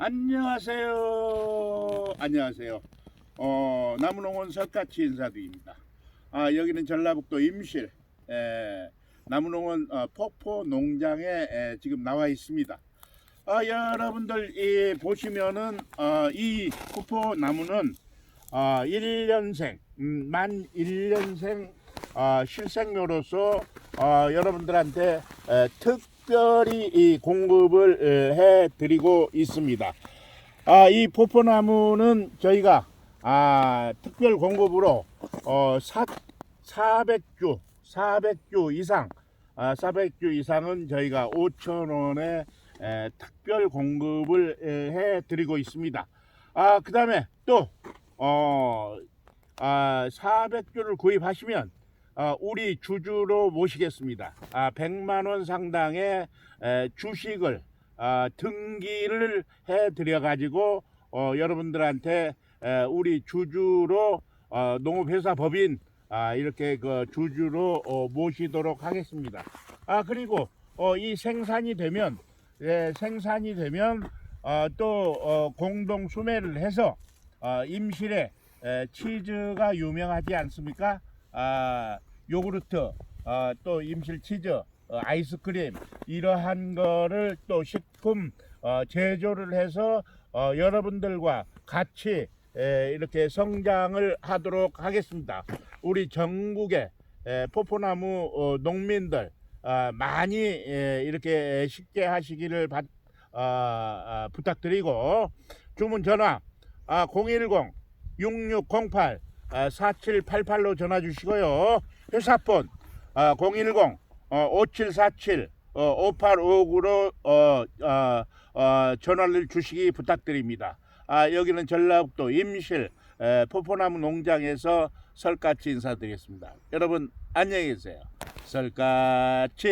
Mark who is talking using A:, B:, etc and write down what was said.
A: 안녕하세요. 안녕하세요. 어, 나무농원 설까치 인사드립니다. 아, 여기는 전라북도 임실 에, 나무농원 어, 폭포 농장에 에, 지금 나와 있습니다. 아, 여러분들 이, 보시면은 어, 이 폭포 나무는 어, 1년생 음, 만 1년생 어, 실생묘로서 어, 여러분들한테 에, 특 별히 이 공급을 에, 해드리고 있습니다. 아, 이 포포나무는 저희가 아, 특별 공급으로 어, 사, 400주, 400주 이상, 아, 400주 이상은 저희가 5천 원에 에, 특별 공급을 에, 해드리고 있습니다. 아, 그 다음에 또 어, 아, 400주를 구입하시면 어, 우리 주주로 모시겠습니다. 아, 100만 원 상당의 에, 주식을 아, 등기를 해드려 가지고 어, 여러분들한테 에, 우리 주주로 어, 농업회사 법인 아, 이렇게 그 주주로 어, 모시도록 하겠습니다. 아 그리고 어, 이 생산이 되면 예, 생산이 되면 어, 또 어, 공동 수매를 해서 어, 임실에 에, 치즈가 유명하지 않습니까? 아, 요구르트, 어, 또 임실 치즈, 어, 아이스크림 이러한 거를 또 식품 어, 제조를 해서 어, 여러분들과 같이 에, 이렇게 성장을 하도록 하겠습니다. 우리 전국의 에, 포포나무 어, 농민들 아, 많이 에, 이렇게 쉽게 하시기를 받, 아, 아, 부탁드리고 주문 전화 아, 010 6608 아, 4788로 전화 주시고요. 회사폰 아, 010 어, 5747 어, 5859로 어, 어, 어, 전화를 주시기 부탁드립니다. 아, 여기는 전라북도 임실 에, 포포나무 농장에서 설까치 인사드리겠습니다. 여러분 안녕히 계세요. 설까치